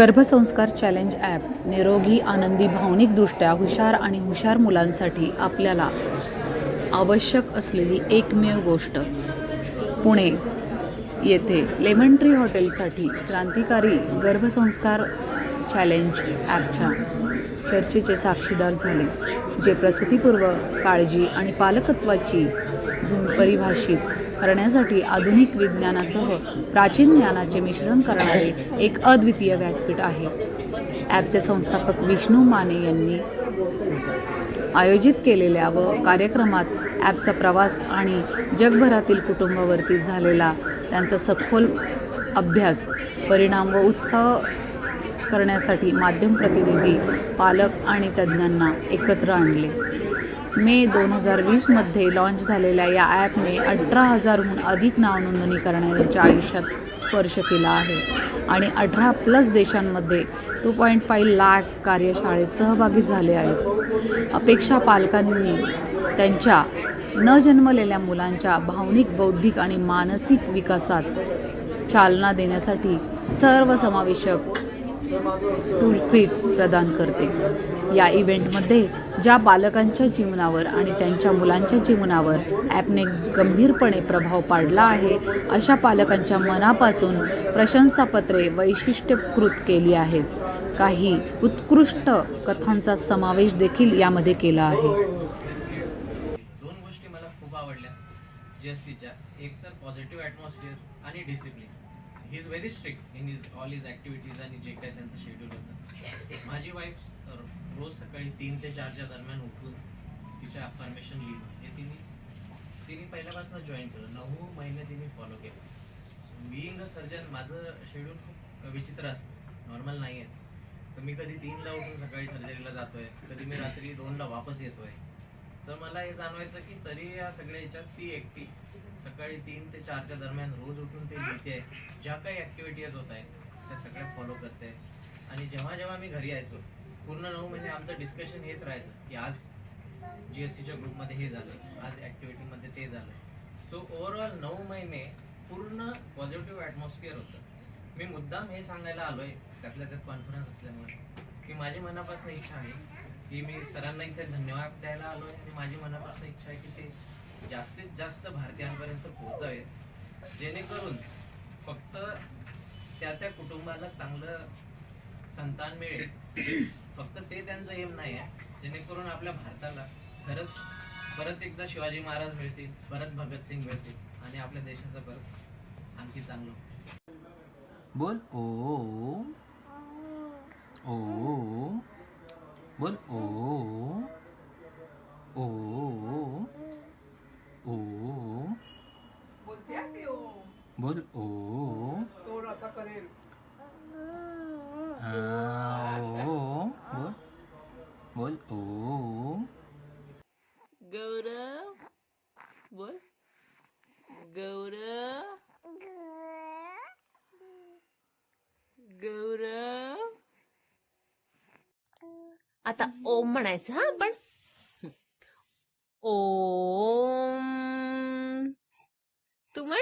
गर्भसंस्कार challenge app निरोगी आनंदी भावनिकदृष्ट्या हुशार आणि हुशार मुलांसाठी आपल्याला आवश्यक असलेली एकमेव गोष्ट. पुणे येथे लेमन ट्री हॉटेलसाठी क्रांतिकारी गर्भसंस्कार चॅलेंज ॲपच्या चर्चेचे साक्षीदार झाले जे प्रसूतीपूर्व काळजी आणि पालकत्वाची धून परिभाषित करण्यासाठी आधुनिक विज्ञानासह प्राचीन ज्ञानाचे मिश्रण करणारे एक अद्वितीय व्यासपीठ आहे. ॲपचे संस्थापक विष्णू माने यांनी आयोजित केलेल्या व कार्यक्रमात ॲपचा प्रवास आणि जगभरातील कुटुंबावरती झालेला त्यांचा सखोल अभ्यास परिणाम व उत्साह करण्यासाठी माध्यम प्रतिनिधी पालक आणि तज्ज्ञांना एकत्र आणले. मे दोन हजार वीसमध्ये लॉन्च झालेल्या या ॲपने अठरा हजारहून अधिक नावनोंदणी करणाऱ्यांच्या आयुष्यात स्पर्श केला आहे. आणि अठरा प्लस देशांमध्ये टू पॉईंट फाईव्ह लाख कार्यशाळेत सहभागी झाले आहेत. अपेक्षा पालकांनी त्यांच्या न जन्मलेल्या मुलांच्या भावनिक बौद्धिक आणि मानसिक विकासात चालना देण्यासाठी सर्वसमावेशक टूलकिट प्रदान करते. या इव्हेंटमध्ये ज्या बालकांच्या जीवनावर आणि त्यांच्या मुलांच्या जीवनावर ॲपने गंभीरपणे प्रभाव पाडला आहे अशा पालकांच्या मनापासून प्रशंसापत्रे वैशिष्ट्यकृत केली आहेत. काही उत्कृष्ट कथांचा समावेश देखील यामध्ये केला आहे. दोन गोष्टी मला खूप आवडल्या. एक तर पॉझिटिव्ह ॲटमॉस्फिअर आणि discipline he is very strict in is all is activities आणि जे काय त्यांचं शेड्यूल होतं. माझी वाईफ रोज सकाळी तीन ते चारच्या दरम्यान उठून तिच्या परमिशन लिहिणं. हे तिने तिने पहिल्यापासून जॉईन केलं. नऊ महिने तिने फॉलो केलं. बिईंग अ सर्जन माझं शेड्यूल खूप विचित्र असतं. नॉर्मल नाही आहे तर मी कधी तीनला उठून सकाळी सर्जरीला जातोय. कधी मी रात्री दोनला वापस येतोय. तर मला हे जाणवायचं की तरी या सगळ्या याच्यात ती एकटी सकाळी तीन ते चारच्या दरम्यान रोज उठून ते लिहिते. ज्या काही ॲक्टिव्हिटीज होत आहेत त्या सगळ्या फॉलो करते. आणि जेव्हा जेव्हा मी घरी यायचो पूर्ण नऊ महिने आमचं डिस्कशन हेच राहायचं की आज जी एस सीच्या ग्रुपमध्ये हे झालं आज ॲक्टिव्हिटीमध्ये ते झालं. सो ओव्हरऑल नऊ महिने पूर्ण पॉझिटिव्ह ॲटमॉस्फिअर होतं. मी मुद्दाम हे सांगायला आलो आहे त्यातल्या त्यात कॉन्फिडन्स असल्यामुळे. की माझी मनापासून इच्छा आहे की मी सरांना इथे धन्यवाद द्यायला आलोय आणि माझी मनापासून इच्छा आहे की ते जास्तीत जास्त भारतीयांपर्यंत पोहोचावेत. जेणेकरून फक्त त्या त्या कुटुंबाला चांगलं संतान मिळेल. फक्त ते त्यांचं एम नाही आहे. जेणेकरून आपल्या भारताला खरंच परत एकदा शिवाजी महाराज मिळतील परत भगतसिंग मिळतील आणि आपल्या देशाचं परत आणखी चांगलं. बोल ओ ओ बोल ओ ओ ओ बोलते आहे ते ओ बोल ओ तोड असा करेल आ, ओ बोल बोल ओ गौरव बोल गौरव गौरव आता ओम म्हणायचं हा आपण ओम. तू म्हण.